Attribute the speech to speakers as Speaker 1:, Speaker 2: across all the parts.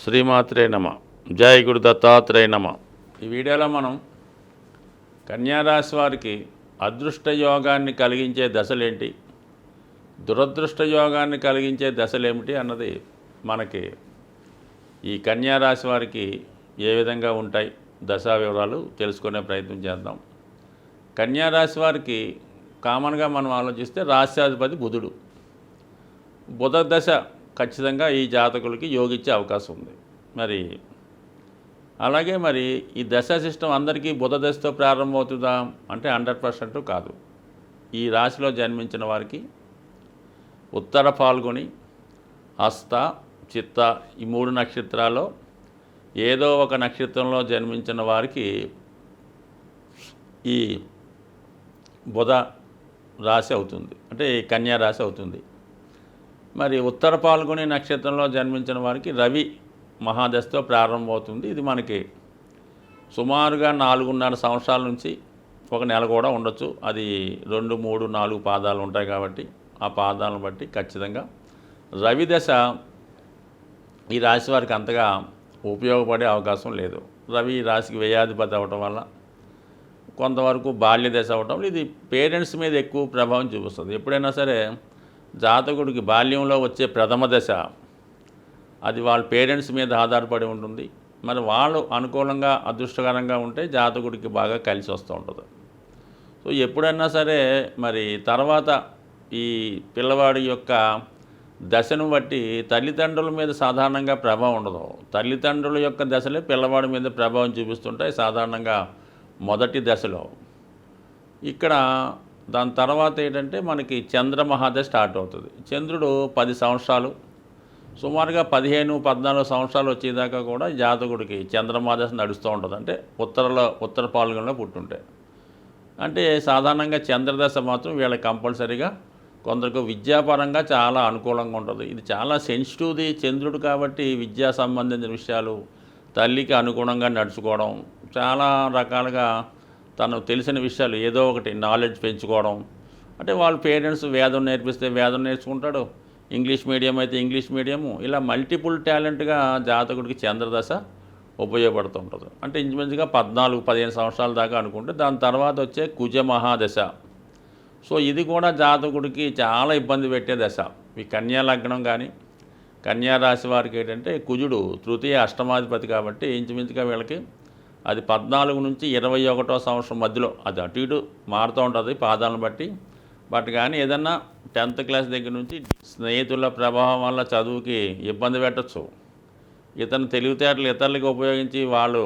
Speaker 1: శ్రీమాత్రే నమ. జయ గురు దత్తాత్రేయ నమ. ఈ వీడియోలో మనం కన్యారాశి వారికి అదృష్ట యోగాన్ని కలిగించే దశలేంటి? దురదృష్ట యోగాన్ని కలిగించే దశలేమిటి అన్నది మనకి ఈ కన్యారాశి వారికి ఏ విధంగా ఉంటాయి? దశా వివరాలు తెలుసుకునే ప్రయత్నం చేద్దాం. కన్యారాశి వారికి కామన్గా మనం ఆలోచిస్తే రాశ్యాధిపతి బుధుడు. బుధ దశ ఖచ్చితంగా ఈ జాతకులకి యోగిచ్చే అవకాశం ఉంది. మరి అలాగే మరి ఈ దశ సిస్టమ్ అందరికీ బుధ దశతో ప్రారంభమవుతుందా అంటే హండ్రెడ్ పర్సెంట్ కాదు. ఈ రాశిలో జన్మించిన వారికి ఉత్తర పాల్గొని హస్త చిత్త ఈ మూడు నక్షత్రాల్లో ఏదో ఒక నక్షత్రంలో జన్మించిన వారికి ఈ బుధ రాశి అవుతుంది. అంటే ఈ కన్యా రాశి అవుతుంది. మరి ఉత్తర పాల్గొని నక్షత్రంలో జన్మించిన వారికి రవి మహాదశతో ప్రారంభమవుతుంది. ఇది మనకి సుమారుగా నాలుగున్నర సంవత్సరాల నుంచి ఒక నెల కూడా ఉండొచ్చు. అది రెండు మూడు నాలుగు పాదాలు ఉంటాయి కాబట్టి ఆ పాదాలను బట్టి ఖచ్చితంగా రవి దశ ఈ రాశి వారికి అంతగా ఉపయోగపడే అవకాశం లేదు. రవి ఈ రాశికి వ్యయాధిపతి అవ్వటం వల్ల కొంతవరకు బాల్య దశ అవ్వటం వల్ల ఇది పేరెంట్స్ మీద ఎక్కువ ప్రభావం చూపిస్తుంది. ఎప్పుడైనా సరే జాతకుడికి బాల్యంలో వచ్చే ప్రథమ దశ అది వాళ్ళ పేరెంట్స్ మీద ఆధారపడి ఉంటుంది. మరి వాళ్ళు అనుకూలంగా అదృష్టకరంగా ఉంటే జాతకుడికి బాగా కలిసి వస్తూ ఉంటుంది. సో ఎప్పుడైనా సరే మరి తర్వాత ఈ పిల్లవాడి యొక్క దశను బట్టి తల్లిదండ్రుల మీద సాధారణంగా ప్రభావం ఉండదు. తల్లిదండ్రుల యొక్క దశలే పిల్లవాడి మీద ప్రభావం చూపిస్తుంటాయి సాధారణంగా మొదటి దశలో. ఇక్కడ దాని తర్వాత ఏంటంటే మనకి చంద్రమహాద స్టార్ట్ అవుతుంది. చంద్రుడు పది సంవత్సరాలు సుమారుగా పదిహేను పద్నాలుగు సంవత్సరాలు వచ్చేదాకా కూడా జాతకుడికి చంద్రమహాదశ నడుస్తూ ఉంటుంది. అంటే ఉత్తరలో ఉత్తర పాల్గొనలో పుట్టుంటే. అంటే సాధారణంగా చంద్రదశ మాత్రం వీళ్ళకి కంపల్సరీగా కొందరికి విద్యాపరంగా చాలా అనుకూలంగా ఉంటుంది. ఇది చాలా సెన్సిటివ్ది చంద్రుడు కాబట్టి విద్యా సంబంధించిన విషయాలు తల్లికి అనుగుణంగా నడుచుకోవడం చాలా రకాలుగా తను తెలిసిన విషయాలు ఏదో ఒకటి నాలెడ్జ్ పెంచుకోవడం. అంటే వాళ్ళ పేరెంట్స్ వేదం నేర్పిస్తే వేదం నేర్చుకుంటాడు. ఇంగ్లీష్ మీడియం అయితే ఇంగ్లీష్ మీడియము. ఇలా మల్టిపుల్ టాలెంట్గా జాతకుడికి చంద్రదశ ఉపయోగపడుతుంటుంది. అంటే ఇంచుమించుగా పద్నాలుగు పదిహేను సంవత్సరాల దాకా అనుకుంటే దాని తర్వాత వచ్చే కుజ మహాదశ. సో ఇది కూడా జాతకుడికి చాలా ఇబ్బంది పెట్టే దశ. ఈ కన్యా లగ్నం కానీ కన్యా రాశి వారికి ఏంటంటే కుజుడు తృతీయ అష్టమాధిపతి కాబట్టి ఇంచుమించుగా వీళ్ళకి అది పద్నాలుగు నుంచి ఇరవై ఒకటో సంవత్సరం మధ్యలో. అది అటు ఇటు మారుతూ ఉంటుంది పాదాలను బట్టి. బట్ కానీ ఏదన్నా టెన్త్ క్లాస్ దగ్గర నుంచి స్నేహితుల ప్రభావం వల్ల చదువుకి ఇబ్బంది పెట్టచ్చు. ఇతను తెలివితేటలు ఇతరులకి ఉపయోగించి వాళ్ళు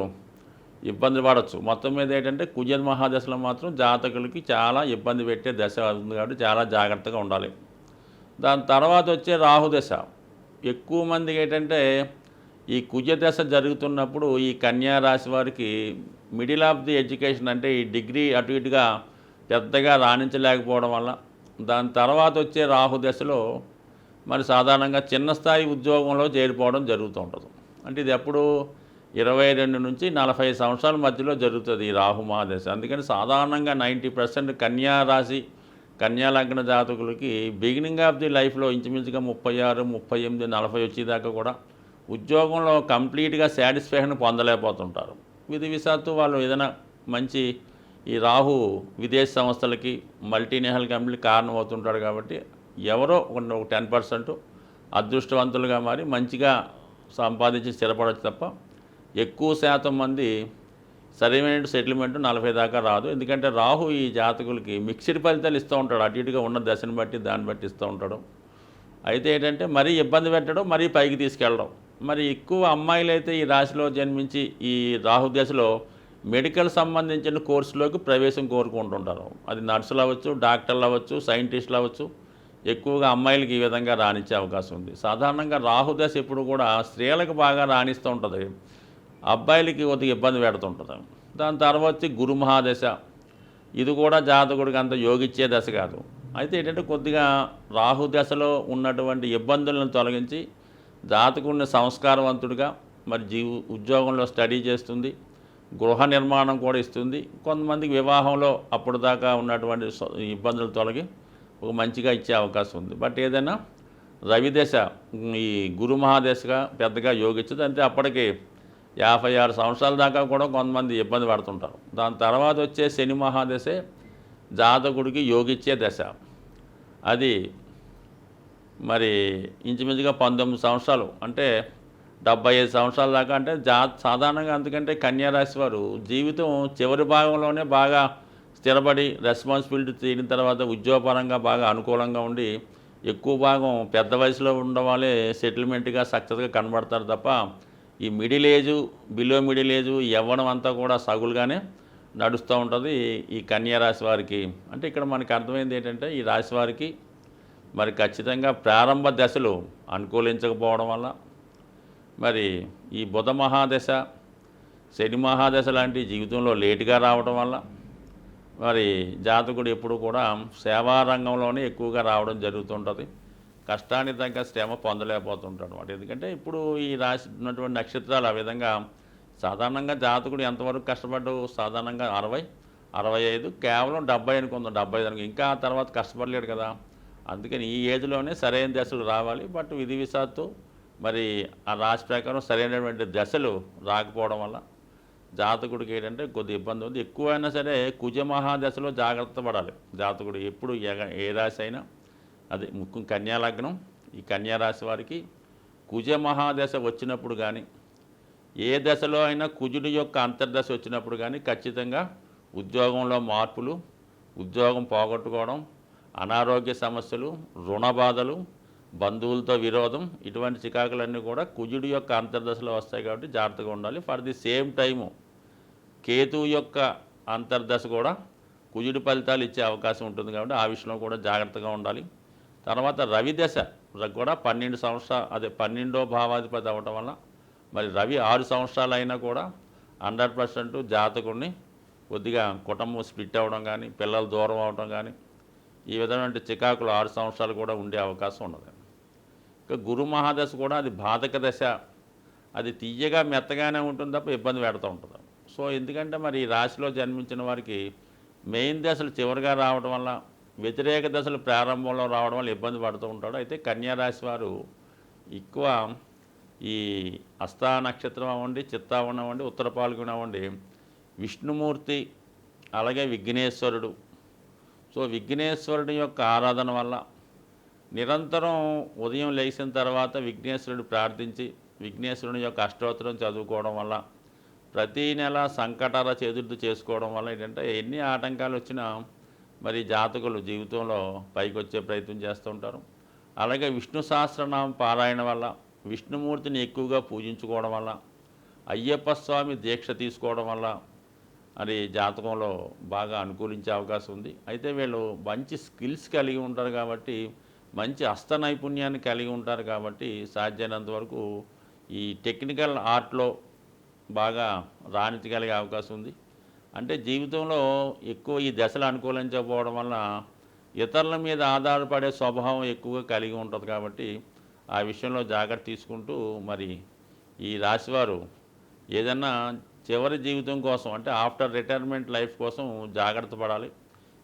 Speaker 1: ఇబ్బంది పడవచ్చు మొత్తం మీద ఏంటంటే కుజన్ మహాదశలో మాత్రం జాతకులకి చాలా ఇబ్బంది పెట్టే దశ ఉంది కాబట్టి చాలా జాగ్రత్తగా ఉండాలి. దాని తర్వాత వచ్చే రాహుదశ ఎక్కువ మందికి ఏంటంటే ఈ కుజదశ జరుగుతున్నప్పుడు ఈ కన్యా రాశి వారికి మిడిల్ ఆఫ్ ది ఎడ్యుకేషన్ అంటే ఈ డిగ్రీ అటు ఇటుగా పెద్దగా రాణించలేకపోవడం వల్ల దాని తర్వాత వచ్చే రాహు దశలో మరి సాధారణంగా చిన్న స్థాయి ఉద్యోగంలో చేరిపోవడం జరుగుతూ ఉంటుంది. అంటే ఇది ఎప్పుడు ఇరవై రెండు నుంచి నలభై సంవత్సరాల మధ్యలో జరుగుతుంది ఈ రాహు మహాదశ. అందుకని సాధారణంగా నైంటీ పర్సెంట్ కన్యా రాశి కన్యా లగ్న జాతకులకి బిగినింగ్ ఆఫ్ ది లైఫ్లో ఇంచుమించుగా ముప్పై ఆరు ముప్పై ఎనిమిది నలభై వచ్చేదాకా కూడా ఉద్యోగంలో కంప్లీట్గా సాటిస్ఫాక్షన్ పొందలేకపోతుంటారు. విధి విశాత్తు వాళ్ళు ఏదైనా మంచి ఈ రాహు విదేశీ సంస్థలకి మల్టీనేషనల్ కంపెనీలు కారణం అవుతుంటాడు కాబట్టి ఎవరో ఒక టెన్ పర్సెంట్ అదృష్టవంతులుగా మారి మంచిగా సంపాదించి స్థిరపడచ్చు తప్ప ఎక్కువ శాతం మంది సరైన సెటిల్మెంట్ నలభై దాకా రాదు. ఎందుకంటే రాహు ఈ జాతకులకి మిక్స్డ్ ఫలితాలు ఇస్తూ ఉంటాడు. అటు ఇటుగా ఉన్న దశను బట్టి దాన్ని బట్టి ఇస్తూ ఉంటాడు. అయితే ఏంటంటే మరీ ఇబ్బంది పెట్టడం మరీ పైకి తీసుకెళ్ళడం. మరి ఎక్కువ అమ్మాయిలు అయితే ఈ రాశిలో జన్మించి ఈ రాహు దశలో మెడికల్ సంబంధించిన కోర్సులోకి ప్రవేశం కోరుకుంటుంటారు. అది నర్సులు అవ్వచ్చు డాక్టర్లు అవ్వచ్చు సైంటిస్టులు అవ్వచ్చు. ఎక్కువగా అమ్మాయిలకి ఈ విధంగా రాణించే అవకాశం ఉంది. సాధారణంగా రాహుదశ ఎప్పుడు కూడా స్త్రీలకు బాగా రాణిస్తూ ఉంటుంది. అబ్బాయిలకి కొద్దిగా ఇబ్బంది పెడుతుంటుంది. దాని తర్వాత వచ్చి గురు మహాదశ. ఇది కూడా జాతకుడికి అంత యోగిచ్చే దశ కాదు. అయితే ఏంటంటే కొద్దిగా రాహు దశలో ఉన్నటువంటి ఇబ్బందులను తొలగించి జాతకుడిని సంస్కారవంతుడిగా మరి జీవ ఉద్యోగంలో స్టడీ చేస్తుంది గృహ నిర్మాణం కూడా ఇస్తుంది. కొంతమందికి వివాహంలో అప్పుడు దాకా ఉన్నటువంటి ఇబ్బందులు తొలగి ఒక మంచిగా ఇచ్చే అవకాశం ఉంది. బట్ ఏదైనా రవి దశ ఈ గురు మహాదశగా పెద్దగా యోగించదు. అంతే అప్పటికి యాభై ఆరు సంవత్సరాల దాకా కూడా కొంతమంది ఇబ్బంది పడుతుంటారు. దాని తర్వాత వచ్చే శని మహాదశే జాతకుడికి యోగిచ్చే దశ. అది మరి ఇంచుమించుగా పంతొమ్మిది సంవత్సరాలు అంటే డెబ్బై ఐదు సంవత్సరాల దాకా అంటే జా సాధారణంగా అందుకంటే కన్యారాశి వారు జీవితం చివరి భాగంలోనే బాగా స్థిరపడి రెస్పాన్సిబిలిటీ తీరిన తర్వాత ఉద్యోగపరంగా బాగా అనుకూలంగా ఉండి ఎక్కువ భాగం పెద్ద వయసులో ఉండడం వాళ్ళే సెటిల్మెంట్గా సక్సెస్గా కనబడతారు తప్ప ఈ middle age below middle age ఇవ్వడం అంతా కూడా సగులుగానే నడుస్తూ ఉంటుంది ఈ కన్యా రాశి వారికి. అంటే ఇక్కడ మనకి అర్థమైంది ఏంటంటే ఈ రాశి వారికి మరి ఖచ్చితంగా ప్రారంభ దశలు అనుకూలించకపోవడం వల్ల మరి ఈ బుధ మహాదశ శని మహాదశ లాంటి జీవితంలో లేటుగా రావడం వల్ల మరి జాతకుడు ఎప్పుడు కూడా సేవా రంగంలోనే ఎక్కువగా రావడం జరుగుతుంటుంది. కష్టానికి తగ్గ శ్రమ పొందలేకపోతుంటాడు అనమాట ఎందుకంటే ఇప్పుడు ఈ రాసి ఉన్నటువంటి నక్షత్రాలు ఆ విధంగా సాధారణంగా జాతకుడు ఎంతవరకు కష్టపడ్డు? సాధారణంగా అరవై అరవై ఐదు కేవలం డెబ్బై అనుకుందాం డెబ్బై ఐదు ఇంకా ఆ తర్వాత కష్టపడలేడు కదా. అందుకని ఈ ఏజ్లోనే సరైన దశలు రావాలి. బట్ విధి విసాత్తు మరి ఆ రాశి ప్రకారం సరైనటువంటి దశలు రాకపోవడం వల్ల జాతకుడికి ఏంటంటే కొద్ది ఇబ్బంది ఉంది. ఎక్కువైనా సరే కుజమహాదశలో జాగ్రత్త పడాలి. జాతకుడు ఎప్పుడు ఎగ- ఏ రాశి అయినా. అది ముఖ్యం కన్యాలగ్నం ఈ కన్యా రాశి వారికి కుజమహాదశ వచ్చినప్పుడు కానీ ఏ దశలో అయినా కుజుడి యొక్క అంతర్దశ వచ్చినప్పుడు కానీ ఖచ్చితంగా ఉద్యోగంలో మార్పులు ఉద్యోగం పోగొట్టుకోవడం అనారోగ్య సమస్యలు రుణ బాధలు బంధువులతో విరోధం ఇటువంటి చికాకులన్నీ కూడా కుజుడి యొక్క అంతర్దశలో వస్తాయి కాబట్టి జాగ్రత్తగా ఉండాలి. For the same time Ketu యొక్క అంతర్దశ కూడా కుజుడి ఫలితాలు ఇచ్చే అవకాశం ఉంటుంది కాబట్టి ఆ విషయంలో కూడా జాగ్రత్తగా ఉండాలి. తర్వాత రవి దశ కూడా పన్నెండు సంవత్సరాలు అదే పన్నెండో భావాధిపతి అవ్వటం వల్ల మరి రవి ఆరు సంవత్సరాలు అయినా కూడా హండ్రెడ్ పర్సెంట్ జాతకుడిని కొద్దిగా కుటుంబం స్ప్లిట్ అవ్వడం కానీ పిల్లలు దూరం అవడం కానీ ఈ విధమైన చికాకులు ఆరు సంవత్సరాలు కూడా ఉండే అవకాశం ఉండదు ఇంకా గురు మహాదశ కూడా అది బాధక దశ. అది తీయగా మెత్తగానే ఉంటుంది తప్ప ఇబ్బంది పెడుతూ ఉంటుంది. సో ఎందుకంటే మరి ఈ రాశిలో జన్మించిన వారికి మెయిన్ దశలు చివరిగా రావడం వల్ల వ్యతిరేక దశలు ప్రారంభంలో రావడం వల్ల ఇబ్బంది పడుతూ ఉంటాడు. అయితే కన్యా రాశి వారు ఎక్కువ ఈ అస్తా నక్షత్రం అవ్వండి చిత్తావనం అవ్వండి ఉత్తర పాల్గొన అవ్వండి విష్ణుమూర్తి అలాగే విఘ్నేశ్వరుడు సో విఘ్నేశ్వరుని యొక్క ఆరాధన వల్ల నిరంతరం ఉదయం లేచిన తర్వాత విఘ్నేశ్వరుడు ప్రార్థించి విఘ్నేశ్వరుని యొక్క అష్టోత్తరం చదువుకోవడం వల్ల ప్రతీ నెల సంకటాల చతుర్థి చేసుకోవడం వల్ల ఏంటంటే ఎన్ని ఆటంకాలు వచ్చినా మరి జాతకులు జీవితంలో పైకి వచ్చే ప్రయత్నం చేస్తూ ఉంటారు. అలాగే విష్ణు సహస్రనామం పారాయణ వల్ల విష్ణుమూర్తిని ఎక్కువగా పూజించుకోవడం వల్ల అయ్యప్ప స్వామి దీక్ష తీసుకోవడం వల్ల మరి జాతకంలో బాగా అనుకూలించే అవకాశం ఉంది. అయితే వీళ్ళు మంచి స్కిల్స్ కలిగి ఉంటారు కాబట్టి మంచి హస్త నైపుణ్యాన్ని కలిగి ఉంటారు కాబట్టి సాధ్యమైనంత వరకు ఈ టెక్నికల్ ఆర్ట్లో బాగా రాణించగలిగే అవకాశం ఉంది. అంటే జీవితంలో ఎక్కువ ఈ దశలు అనుకూలించకపోవడం వల్ల ఇతరుల మీద ఆధారపడే స్వభావం ఎక్కువగా కలిగి ఉంటుంది కాబట్టి ఆ విషయంలో జాగ్రత్త తీసుకుంటూ మరి ఈ రాశివారు ఏదన్నా చివరి జీవితం కోసం అంటే ఆఫ్టర్ రిటైర్మెంట్ లైఫ్ కోసం జాగ్రత్త పడాలి.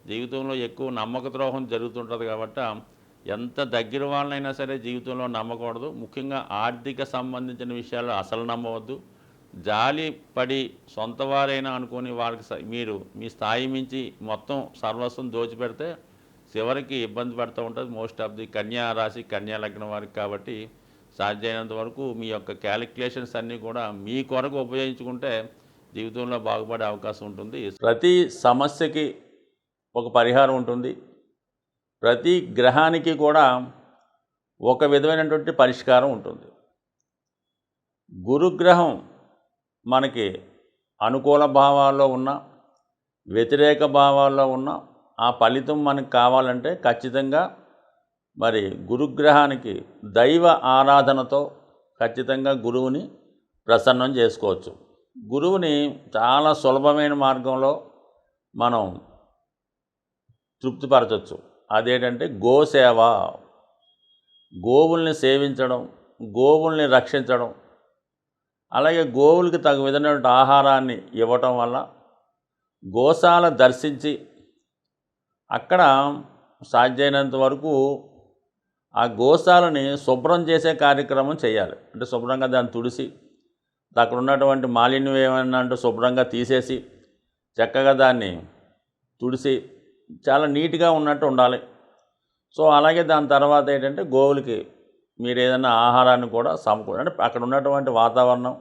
Speaker 1: జీవితంలో ఎక్కువ నమ్మక ద్రోహం జరుగుతుంటుంది కాబట్టి ఎంత దగ్గర వాళ్ళనైనా సరే జీవితంలో నమ్మకూడదు. ముఖ్యంగా ఆర్థిక సంబంధించిన విషయాలు అసలు నమ్మవద్దు. జాలి పడి సొంత వారైనా అనుకొని వారికి స- మీరు మీ స్థాయి మించి మొత్తం సర్వస్వం దోచిపెడితే చివరికి ఇబ్బంది పడుతూ ఉంటుంది. మోస్ట్ ఆఫ్ ది కన్యా రాశి కన్యా లగ్నం వారికి కాబట్టి సాధ్యమైనంత వరకు మీ యొక్క క్యాలిక్యులేషన్స్ అన్నీ కూడా మీ కొరకు ఉపయోగించుకుంటే జీవితంలో బాగుపడే అవకాశం ఉంటుంది. ప్రతి సమస్యకి ఒక పరిహారం ఉంటుంది. ప్రతి గ్రహానికి కూడా ఒక విధమైనటువంటి పరిష్కారం ఉంటుంది. గురుగ్రహం మనకి అనుకూల భావాల్లో ఉన్న వ్యతిరేక భావాల్లో ఉన్న ఆ ఫలితం మనకు కావాలంటే ఖచ్చితంగా మరి గురుగ్రహానికి దైవ ఆరాధనతో ఖచ్చితంగా గురువుని ప్రసన్నం చేసుకోవచ్చు. గురువుని చాలా సులభమైన మార్గంలో మనం తృప్తిపరచవచ్చు అదేంటంటే గోసేవ గోవుల్ని సేవించడం గోవుల్ని రక్షించడం అలాగే గోవులకి తగు విధమైనటువంటి ఆహారాన్ని ఇవ్వటం వల్ల గోశాల దర్శించి అక్కడ సాధ్యమైనంత వరకు ఆ గోశాలని శుభ్రం చేసే కార్యక్రమం చేయాలి. అంటే శుభ్రంగా దాన్ని తుడిసి అక్కడ ఉన్నటువంటి మాలిన్యం ఏమైనా అంటే శుభ్రంగా తీసేసి చక్కగా దాన్ని తుడిసి చాలా నీట్గా ఉన్నట్టు ఉండాలి. సో అలాగే దాని తర్వాత ఏంటంటే గోవులకి మీరు ఏదైనా ఆహారాన్ని కూడా సమకూడ అంటే అక్కడ ఉన్నటువంటి వాతావరణం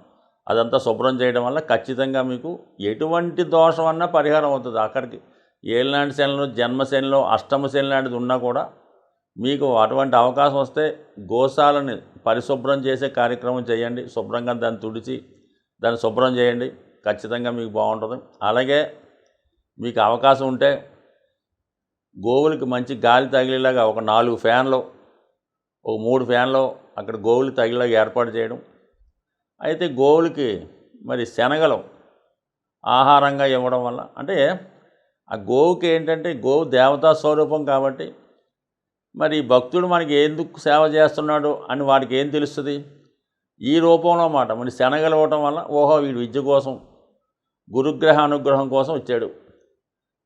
Speaker 1: అదంతా శుభ్రం చేయడం వల్ల ఖచ్చితంగా మీకు ఎటువంటి దోషం అన్నా పరిహారం అవుతుంది. అక్కడికి ఏళ్ళనాటి శనిలో జన్మశనిలో అష్టమ శని లాంటిది ఉన్నా కూడా మీకు అటువంటి అవకాశం వస్తే గోశాలని పరిశుభ్రం చేసే కార్యక్రమం చేయండి. శుభ్రంగా దాన్ని తుడిచి దాన్ని శుభ్రం చేయండి. ఖచ్చితంగా మీకు బాగుంటుంది. అలాగే మీకు అవకాశం ఉంటే గోవులకి మంచి గాలి తగిలేలాగా ఒక నాలుగు ఫ్యాన్లు ఒక మూడు ఫ్యాన్లు అక్కడ గోవులు తగిలేలాగా ఏర్పాటు చేయడం. అయితే గోవులకి మరి శనగలు ఆహారంగా ఇవ్వడం వల్ల అంటే ఆ గోవుకి ఏంటంటే గోవు దేవతా స్వరూపం కాబట్టి మరి భక్తుడు మనకి ఎందుకు సేవ చేస్తున్నాడు అని వాడికి ఏం తెలుస్తుంది? ఈ రూపంలో మాట. మరి శనగలవటం వల్ల ఓహో వీడు విద్య కోసం గురుగ్రహ అనుగ్రహం కోసం వచ్చాడు.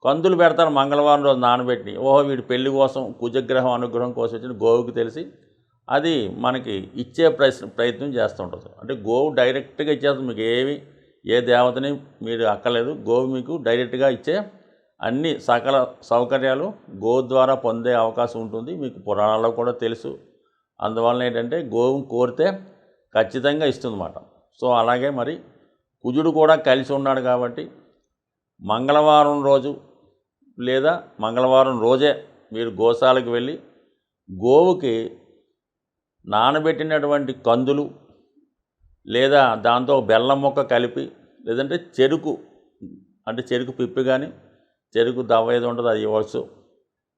Speaker 1: కందులు పెడతారు మంగళవారం రోజు నానబెట్టి. ఓహో వీడి పెళ్ళి కోసం కుజగ్రహం అనుగ్రహం కోసం వచ్చిన గోవుకి తెలిసి అది మనకి ఇచ్చే ప్రయత్నం ప్రయత్నం చేస్తుంటుంది అంటే గోవు డైరెక్ట్గా ఇచ్చేస్తుంది. మీకు ఏమి ఏ దేవతని మీరు అక్కర్లేదు. గోవు మీకు డైరెక్ట్గా ఇచ్చే అన్ని సకల సౌకర్యాలు గోవు ద్వారా పొందే అవకాశం ఉంటుంది. మీకు పురాణాల్లో కూడా తెలుసు. అందువలన ఏంటంటే గోవును కోరితే ఖచ్చితంగా ఇస్తుందన్నమాట. సో అలాగే మరి కుజుడు కూడా కలిసి ఉన్నాడు కాబట్టి మంగళవారం రోజు లేదా మంగళవారం రోజే మీరు గోశాలకు వెళ్ళి గోవుకి నానబెట్టినటువంటి కందులు లేదా దాంతో బెల్లం మొక్క కలిపి లేదంటే చెరుకు అంటే చెరుకు పిప్పి కానీ చెరుకు దవ్వ ఏది ఉంటుందో అది ఇవ్వచ్చు.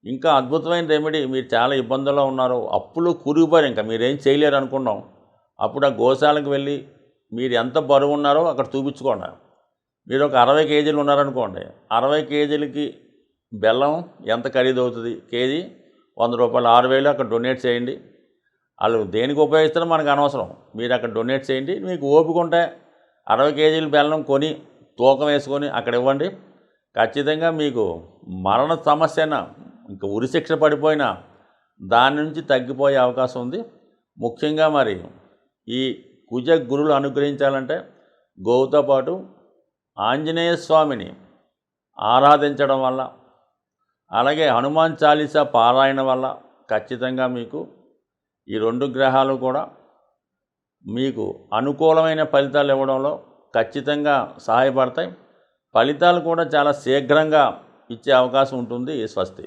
Speaker 1: ఇంకా అద్భుతమైన రెమెడీ మీరు చాలా ఇబ్బందుల్లో ఉన్నారు అప్పులు కూరుకుపోయారు ఇంకా మీరేం చేయలేరు అనుకున్నాం. అప్పుడు ఆ గోశాలకు వెళ్ళి మీరు ఎంత బరువు ఉన్నారో అక్కడ చూపించుకోండి. మీరు ఒక అరవై కేజీలు ఉన్నారనుకోండి అరవై కేజీలకి బెల్లం ఎంత ఖరీదు అవుతుంది? కేజీ వంద రూపాయలు ఆరు వేలు అక్కడ డొనేట్ చేయండి. వాళ్ళు దేనికి ఉపయోగిస్తారో మనకు అనవసరం. మీరు అక్కడ డొనేట్ చేయండి మీకు ఓపిక ఉంటే అరవై కేజీలు బెల్లం కొని తూకం వేసుకొని అక్కడ ఇవ్వండి. ఖచ్చితంగా మీకు మరణ సమస్యన ఇంకా ఉరిశిక్ష పడిపోయినా దాని నుంచి తగ్గిపోయే అవకాశం ఉంది. ముఖ్యంగా మరి ఈ కుజ గురులు అనుగ్రహించాలంటే గోవుతో పాటు ఆంజనేయ స్వామిని ఆరాధించడం వల్ల అలాగే హనుమాన్ చాలీసా పారాయణ వల్ల ఖచ్చితంగా మీకు ఈ రెండు గ్రహాలు కూడా మీకు అనుకూలమైన ఫలితాలు ఇవ్వడంలో ఖచ్చితంగా సహాయపడతాయి. ఫలితాలు కూడా చాలా శీఘ్రంగా ఇచ్చే అవకాశం ఉంటుంది స్వస్తి.